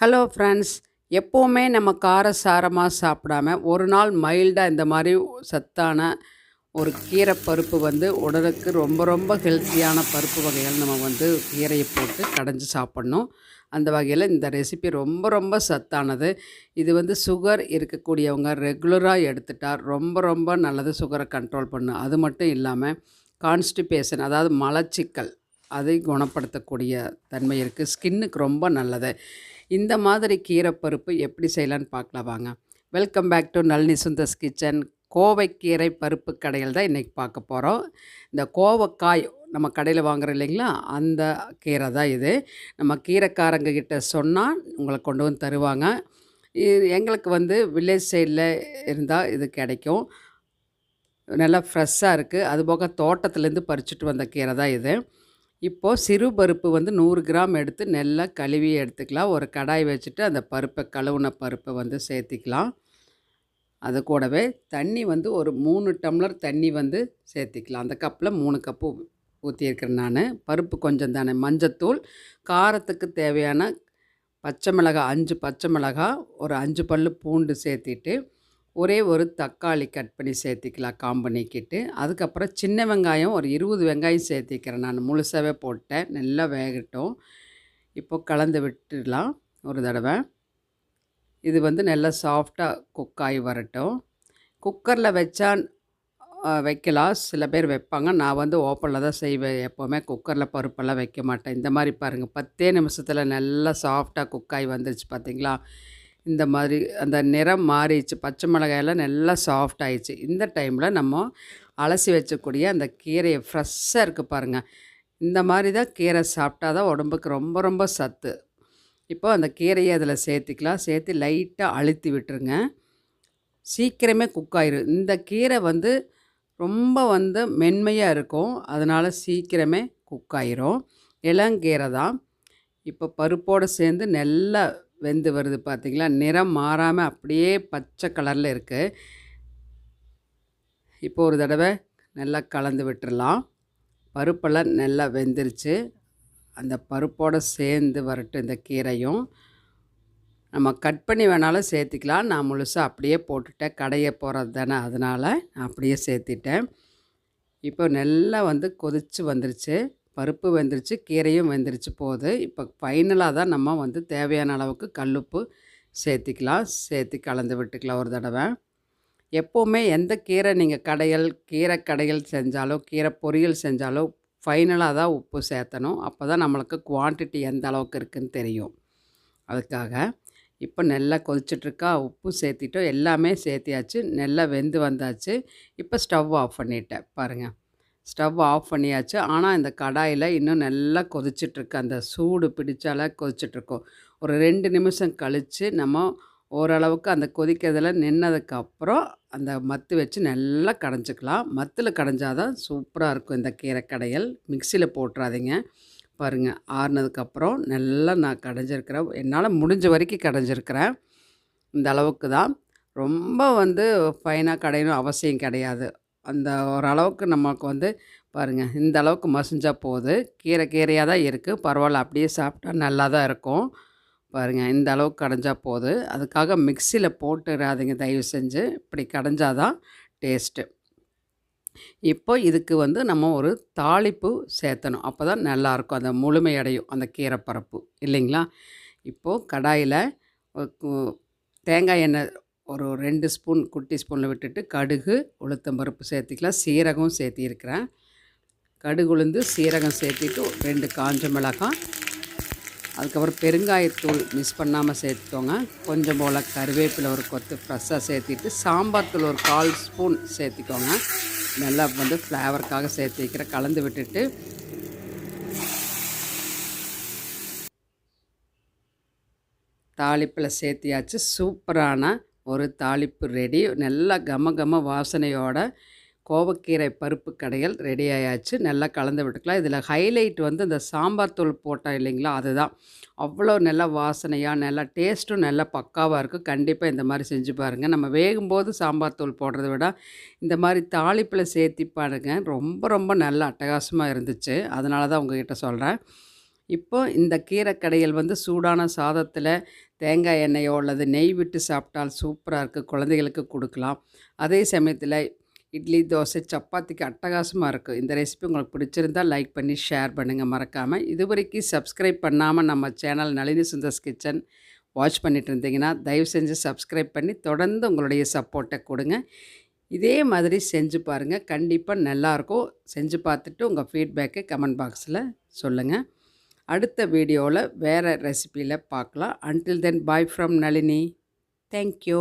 Hello friends எப்போவுமே நம்ம காரசாரமாக சாப்பிடாம ஒரு நாள் மைல்டாக இந்த மாதிரி சத்தான ஒரு கீரை பருப்பு வந்து உடலுக்கு ரொம்ப ரொம்ப ஹெல்த்தியான பருப்பு வகைகள் நம்ம வந்து கீரையை போட்டு கடைஞ்சி சாப்பிட்ணும். அந்த வகையில் இந்த ரெசிபி ரொம்ப ரொம்ப சத்தானது. இது வந்து சுகர் இருக்கக்கூடியவங்க ரெகுலராக எடுத்துட்டால் ரொம்ப ரொம்ப நல்லது சுகரை கண்ட்ரோல் பண்ணும். அது மட்டும் இல்லாமல் கான்ஸ்டிபேஷன் அதாவது மலச்சிக்கல் அதை குணப்படுத்தக்கூடிய தன்மை இருக்குது ஸ்கின்னுக்கு ரொம்ப நல்லது. இந்த மாதிரி கீரைப்பருப்பு எப்படி செய்யலான்னு பார்க்கலாம் வாங்க. Welcome back to Nalini Sundar's kitchen. கோவைக்கீரை பருப்பு கடையில் தான் இன்றைக்கி பார்க்க போகிறோம் இந்த கோவக்காய் நம்ம கடையில் வாங்குறோம் இல்லைங்களா? அந்த கீரை தான் இது. நம்ம கீரைக்காரங்க கிட்ட சொன்னால் உங்களை கொண்டு வந்து தருவாங்க. இது எங்களுக்கு வந்து வில்லேஜ் சைடில் இருந்தால் இது கிடைக்கும். நல்லா ஃப்ரெஷ்ஷாக இருக்குது அதுபோக தோட்டத்துலேருந்து பறிச்சுட்டு வந்த கீரை தான் இது. இப்போது சிறு பருப்பு வந்து நூறு கிராம் எடுத்து நல்லா கழுவி எடுத்துக்கலாம். ஒரு கடாய் வச்சுட்டு அந்த பருப்பை கழுவுன பருப்பை வந்து சேர்த்திக்கலாம். அது கூடவே தண்ணி வந்து ஒரு மூணு டம்ளர் தண்ணி வந்து சேர்த்திக்கலாம். அந்த கப்பில் மூணு கப்பு ஊற்றியிருக்கிறேன் நான். பருப்பு கொஞ்சம் தானே. மஞ்சத்தூள் காரத்துக்கு தேவையான பச்சை மிளகாய் அஞ்சு பச்சை மிளகாய் ஒரு அஞ்சு பல் பூண்டு சேர்த்திட்டு ஒரே ஒரு தக்காளி கட் பண்ணி சேர்த்திக்கலாம் காம்பனிக்கிட்டு அதுக்கப்புறம் சின்ன வெங்காயம் ஒரு இருபது வெங்காயம் சேர்த்திக்கிறேன் நான். முழுசாகவே போட்டேன். நல்லா வேகட்டும். இப்போ கலந்து விட்டுடலாம் ஒரு தடவை. இது வந்து நல்லா சாஃப்டாக குக் ஆகி வரட்டும். குக்கரில் வச்சா வைக்கலாம். சில பேர் வைப்பாங்க. நான் வந்து ஓப்பனில் தான் செய்வேன். எப்போவுமே குக்கரில் பருப்பெல்லாம் வைக்க மாட்டேன். இந்த மாதிரி பாருங்கள் பத்தே நிமிஷத்தில் நல்லா சாஃப்டாக குக் ஆகி வந்துருச்சு பார்த்தீங்களா இந்த மாதிரி அந்த நிறம் மாறிடுச்சு. பச்சை மிளகாயெல்லாம் நல்லா சாஃப்ட் ஆயிடுச்சு. இந்த டைமில் நம்ம அலசி வச்சக்கூடிய அந்த கீரையை ஃப்ரெஷ்ஷாக இருக்குது பாருங்கள் இந்த மாதிரி தான் கீரை சாப்பிட்டா தான் உடம்புக்கு ரொம்ப ரொம்ப சத்து. இப்போ அந்த கீரையை அதில் சேர்த்துக்கலாம். சேர்த்து லைட்டாக அழுத்தி விட்டுருங்க. சீக்கிரமே குக் ஆயிரும் இந்த கீரை வந்து ரொம்ப வந்து மென்மையாக இருக்கும். அதனால் சீக்கிரமே குக் ஆயிரும். இளங்கீரை தான். இப்போ பருப்போடு சேர்ந்து நல்லா வெந்து வருது பார்த்திங்களா? நிறம் மாறாமல் அப்படியே பச்சை கலரில் இருக்குது இப்போ ஒரு தடவை நல்லா கலந்து விட்டுடலாம் பருப்பெல்லாம் நல்லா வெந்துருச்சு. அந்த பருப்போடு சேர்ந்து வரட்டும் இந்த கீரையும். நம்ம கட் பண்ணி வேணாலும் சேர்த்திக்கலாம். நான் முழுசாக அப்படியே போட்டுட்டேன். கடைய போகிறது தானே அதனால் நான் அப்படியே சேர்த்திட்டேன். இப்போ நல்லா வந்து கொதித்து வந்துருச்சு. பருப்பு வெந்துருச்சு கீரையும் வெந்துருச்சு போகுது. இப்போ ஃபைனலாக தான் நம்ம வந்து தேவையான அளவுக்கு கல்லுப்பு சேர்த்திக்கலாம். சேர்த்து கலந்து விட்டுக்கலாம் ஒரு தடவை. எப்போவுமே எந்த கீரை நீங்கள் கடையல் கீரை கடைகள் செஞ்சாலோ கீரை பொரியல் செஞ்சாலோ ஃபைனலாக தான் உப்பு சேர்த்தணும். அப்போ தான் நம்மளுக்கு குவான்டிட்டி எந்த அளவுக்கு இருக்குதுன்னு தெரியும். அதுக்காக இப்போ நல்லா கொதிச்சிட்ருக்கா உப்பு சேர்த்திட்டோம். எல்லாமே சேர்த்தியாச்சு. நல்லா வெந்து வந்தாச்சு. இப்போ ஸ்டவ் ஆஃப் பண்ணிட்டேன். பாருங்கள் ஸ்டவ் ஆஃப் பண்ணியாச்சு. ஆனால் இந்த கடாயில் இன்னும் நல்லா கொதிச்சிட்ருக்கு. அந்த சூடு பிடிச்சால கொதிச்சிட்ருக்கோம். ஒரு ரெண்டு நிமிஷம் கழித்து நம்ம ஓரளவுக்கு அந்த கொதிக்கிறதுல நின்னதுக்கப்புறம் அந்த மத்து வச்சு நல்லா கடைஞ்சிக்கலாம். மத்தில் கடைஞ்சாதான் சூப்பராக இருக்கும் இந்த கீரை கடையல். மிக்சியில் போட்டுறாதீங்க. பாருங்கள் ஆறுனதுக்கப்புறம் நல்லா நான் கடைஞ்சிருக்கிறேன். என்னால் முடிஞ்ச வரைக்கும் கடைஞ்சிருக்கிறேன். இந்த அளவுக்கு தான். ரொம்ப வந்து ஃபைனாக கடையணும் அவசியம் கிடையாது. அந்த ஓரளவுக்கு நமக்கு வந்து பாருங்கள் இந்த அளவுக்கு மசிஞ்சால் போகுது கீரை கீரையாக தான் இருக்குது பரவாயில்ல அப்படியே சாப்பிட்டா நல்லா தான் இருக்கும். பாருங்கள் இந்த அளவுக்கு கடைஞ்சால் போகுது அதுக்காக மிக்சியில் போட்டுடாதீங்க தயவு செஞ்சு. இப்படி கடைஞ்சால் தான் டேஸ்ட்டு. இப்போ இதுக்கு வந்து நம்ம ஒரு தாளிப்பு சேர்த்தணும். அப்போ தான் நல்லாயிருக்கும் அந்த முழுமையடையும் அந்த கீரைப்பரப்பு. இல்லைங்களா? இப்போது கடாயில் தேங்காய் எண்ணெய் ஒரு ரெண்டு ஸ்பூன் குட்டி ஸ்பூனில் விட்டுட்டு கடுகு உளுத்தம்பருப்பு சேர்த்திக்கலாம். சீரகம் சேர்த்திருக்கிறேன் கடுகு உளுந்து சீரகம் சேர்த்திட்டு ரெண்டு காஞ்ச மிளகாய். அதுக்கப்புறம் பெருங்காயத்தூள் மிஸ் பண்ணாமல் சேர்த்துக்கோங்க. கொஞ்சம் போல் கருவேப்பிலை ஒரு கொத்து ஃப்ரெஷ்ஷாக சேர்த்திட்டு சாம்பார் தூள் ஒரு கால் ஸ்பூன் சேர்த்திக்கோங்க. நல்லா வந்து ஃப்ளேவருக்காக சேர்த்து வைக்கிற கலந்து விட்டுட்டு. தாளிப்பில் சேர்த்தியாச்சு. சூப்பரான ஒரு தாளிப்பு ரெடி நல்லா கம கம வாசனையோட கோவக்கீரை பருப்பு கடைகள் ரெடி ஆயாச்சு. நல்லா கலந்து விட்டுக்கலாம். இதில் ஹைலைட் வந்து இந்த சாம்பார் தூள் போட்டால் இல்லைங்களா? அதுதான். அவ்வளோ நல்ல வாசனையாக நல்லா டேஸ்ட்டும் நல்லா பக்காவாக இருக்கும் கண்டிப்பாக இந்த மாதிரி செஞ்சு பாருங்கள் நம்ம வேகும்போது சாம்பார் தூள் போடுறத விட இந்த மாதிரி தாளிப்பில் சேர்த்தி பாருங்கள் ரொம்ப ரொம்ப நல்லா அட்டகாசமாக இருந்துச்சு. அதனால தான் உங்ககிட்ட சொல்கிறேன் இப்போ இந்த கீரை வந்து சூடான சாதத்தில் தேங்காய் எண்ணெயோ அல்லது நெய் விட்டு சாப்பிட்டால் சூப்பராக இருக்குது குழந்தைகளுக்கு கொடுக்கலாம். அதே சமயத்தில் இட்லி தோசை சப்பாத்திக்கு அட்டகாசமாக இருக்கும் இந்த ரெசிபி உங்களுக்கு பிடிச்சிருந்தால் லைக் பண்ணி ஷேர் பண்ணுங்கள் மறக்காமல் இது வரைக்கும் சப்ஸ்கிரைப் பண்ணாமல் நம்ம channel Nalini Sundar's kitchen watch பண்ணிட்டு இருந்தீங்கன்னா தயவு செஞ்சு சப்ஸ்கிரைப் பண்ணி தொடர்ந்து உங்களுடைய சப்போர்ட்டை கொடுங்க. இதே மாதிரி செஞ்சு பாருங்கள் கண்டிப்பாக நல்லாயிருக்கும் செஞ்சு பார்த்துட்டு உங்கள் ஃபீட்பேக்கை கமெண்ட் பாக்ஸில் சொல்லுங்கள் அடுத்த வீடியோவில் வேறு ரெசிப்பியில் பார்க்கலாம். Until then bye from Nalini. Thank you